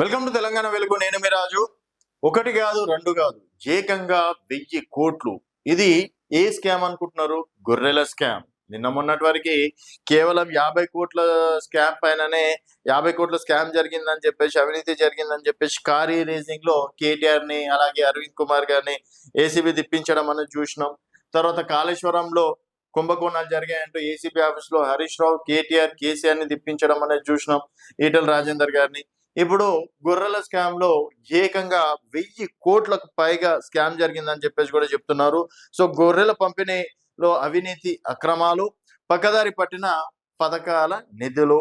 Welcome to Telangana వెలుగు. నేను మీ రాజు. ఒకటి కాదు రెండు కాదు. ఏకంగా వెయ్యి కోట్లు. ఇది ఏ స్కామ్ అనుకుంటున్నారు? గొర్రెల స్కామ్. నిన్న మొన్నటి వరకు కేవలం యాభై కోట్ల స్కామ్ పైననే యాభై కోట్ల స్కామ్ జరిగిందని చెప్పేసి అవినీతి జరిగిందని చెప్పేసి కారీ రేసింగ్లో కేటీఆర్ని అలాగే అరవింద్ కుమార్ గారిని ఏసీబీ తిప్పించడం అనేది చూసినాం. తర్వాత కాళేశ్వరంలో కుంభకోణాలు జరిగాయంటూ ఏసీబీ ఆఫీస్లో హరీష్ రావు కేటీఆర్ కేసీఆర్ని తిప్పించడం అనేది చూసినాం. ఈటల రాజేందర్ గారిని. ఇప్పుడు గొర్రెల స్కామ్లో ఏకంగా వెయ్యి కోట్లకు పైగా స్కామ్ జరిగిందని చెప్పేసి కూడా చెప్తున్నారు. సో గొర్రెల పంపిణీలో అవినీతి అక్రమాలు పక్కదారి పట్టిన పథకాల నిధులు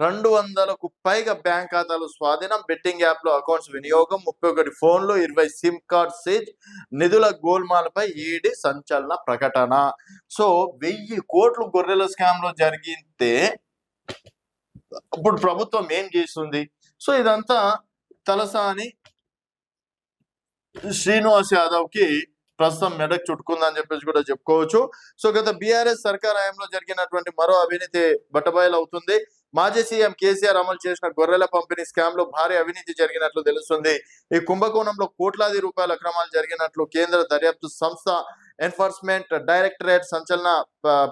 రెండు వందలకు పైగా బ్యాంక్ ఖాతాలు స్వాధీనం బెట్టింగ్ యాప్లో అకౌంట్స్ వినియోగం ముప్పై ఒకటి ఫోన్లు ఇరవై సిమ్ కార్డ్ సేజ్ నిధుల గోల్మాలపై ఈడీ సంచలన ప్రకటన. సో వెయ్యి కోట్లు గొర్రెల స్కామ్లో జరిగితే ఇప్పుడు ప్రభుత్వం ఏం చేస్తుంది? సో ఇదంతా తలసాని శ్రీనివాస్ యాదవ్కి ప్రస్తుతం మెడకు చుట్టుకుందని చెప్పేసి కూడా చెప్పుకోవచ్చు. సో గత బీఆర్ఎస్ సర్కార్ హయాంలో జరిగినటువంటి మరో అవినీతి బట్టబయలు అవుతుంది మాజీ సీఎం కేసీఆర్ అమలు చేసిన గొర్రెల పంపిణీ స్కామ్లో భారీ అవినీతి జరిగినట్లు తెలుస్తుంది. ఈ కుంభకోణంలో కోట్లాది రూపాయల అక్రమాలు జరిగినట్లు కేంద్ర దర్యాప్తు సంస్థ ఎన్ఫోర్స్మెంట్ డైరెక్టరేట్ సంచలన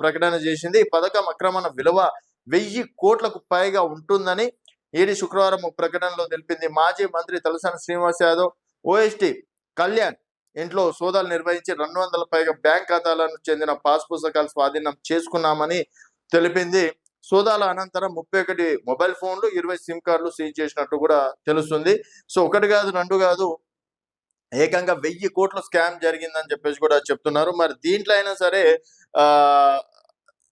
ప్రకటన చేసింది. ఈ పథకం అక్రమణ విలువ వెయ్యి కోట్లకు పైగా ఉంటుందని ఈడీ శుక్రవారం ప్రకటనలో తెలిపింది? మాజీ మంత్రి తలసాని శ్రీనివాస్ యాదవ్ ఓఎస్టీ కళ్యాణ్ ఇంట్లో సోదాలు నిర్వహించి రెండు వందల పైగా బ్యాంక్ ఖాతాలను చెందిన పాస్ పుస్తకాలు స్వాధీనం చేసుకున్నామని తెలిపింది. సోదాల అనంతరం ముప్పై ఒకటి మొబైల్ ఫోన్లు ఇరవై సిమ్ కార్డులు సీజ్ చేసినట్టు కూడా తెలుస్తుంది. సో ఒకటి కాదు రెండు కాదు ఏకంగా వెయ్యి కోట్ల స్కామ్ జరిగిందని చెప్పేసి కూడా చెప్తున్నారు. మరి దీంట్లో అయినా సరే ఆ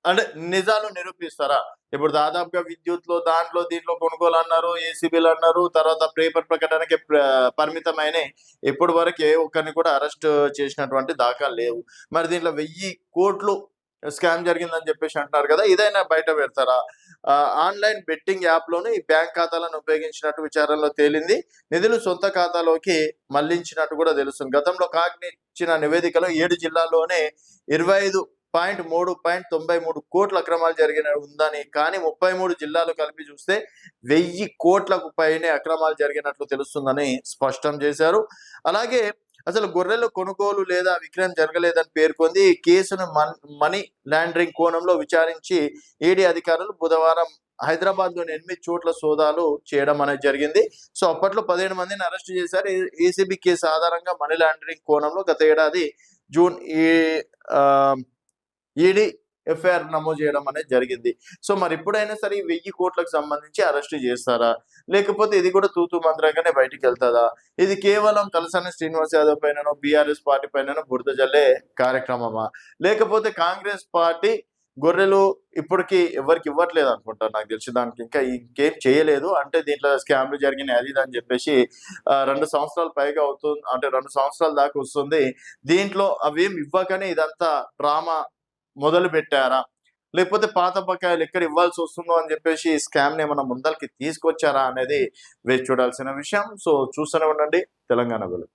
అంటే నిజాలు నిరూపిస్తారా? ఇప్పుడు దాదాపుగా విద్యుత్లో దాంట్లో దీంట్లో కొనుగోలు అన్నారు ఏసీబీలు అన్నారు తర్వాత పేపర్ ప్రకటనకి పరిమితమైన ఇప్పటి వరకు ఏ ఒక్కరిని కూడా అరెస్ట్ చేసినటువంటి దాఖలు లేవు. మరి దీంట్లో వెయ్యి కోట్లు స్కామ్ జరిగిందని చెప్పేసి అంటున్నారు కదా ఇదైనా బయట పెడతారా? ఆ, ఆన్లైన్ బెట్టింగ్ యాప్ లోను ఈ బ్యాంక్ ఖాతాలను ఉపయోగించినట్టు విచారణలో తేలింది. నిధులు సొంత ఖాతాలోకి మళ్ళించినట్టు కూడా తెలుస్తుంది. గతంలో కాగ్ని ఇచ్చిన నివేదికలో ఏడు జిల్లాల్లోనే ఇరవై ఐదు పాయింట్ మూడు పాయింట్ తొంభై మూడు కోట్ల అక్రమాలు జరిగిన ఉందని కానీ ముప్పై మూడు జిల్లాలు కలిపి చూస్తే వెయ్యి కోట్లకు పైనే అక్రమాలు జరిగినట్లు తెలుస్తుందని స్పష్టం చేశారు. అలాగే అసలు గొర్రెల కొనుగోలు లేదా విక్రయం జరగలేదని పేర్కొంది. ఈ కేసును మనీ లాండరింగ్ కోణంలో విచారించి ఈడీ అధికారులు బుధవారం హైదరాబాద్లోని ఎనిమిది చోట్ల సోదాలు చేయడం అనేది జరిగింది. సో అప్పట్లో పదిహేను మందిని అరెస్ట్ చేశారు. ఏసీబీ కేసు ఆధారంగా మనీ లాండరింగ్ కోణంలో గత ఏడాది జూన్ ఈ ఆ, ఈడీ ఎఫ్ఐఆర్ నమోదు చేయడం అనేది జరిగింది. సో మరి ఇప్పుడైనా సరే ఈ వెయ్యి కోట్లకు సంబంధించి అరెస్ట్ చేస్తారా? లేకపోతే ఇది కూడా తూతూ మంత్రంగానే బయటికి వెళ్తుందా? ఇది కేవలం కలసాని శ్రీనివాస్ యాదవ్ పైననో బీఆర్ఎస్ పార్టీ పైననో బురద జల్లే కార్యక్రమమా? లేకపోతే కాంగ్రెస్ పార్టీ గొర్రెలు ఇప్పటికి ఎవరికి ఇవ్వట్లేదు అనుకుంటా నాకు తెలిసి. దానికి ఇంకా ఇంకేం చేయలేదు. అంటే దీంట్లో స్కామ్లు జరిగినాయి అది ఇది అని చెప్పేసి రెండు సంవత్సరాలు పైగా అవుతుంది అంటే రెండు సంవత్సరాల దాకా వస్తుంది. దీంట్లో అవేం ఇవ్వకనే ఇదంతా డ్రామా మొదలు పెట్టారా? లేకపోతే పాత బకాయిలు ఎక్కడ ఇవ్వాల్సి వస్తుందో అని చెప్పేసి ఈ స్కామ్ని ఏమైనా ముందరికి తీసుకొచ్చారా అనేది వేచి చూడాల్సిన విషయం. సో చూస్తూనే ఉండండి. తెలంగాణ వెలుగు.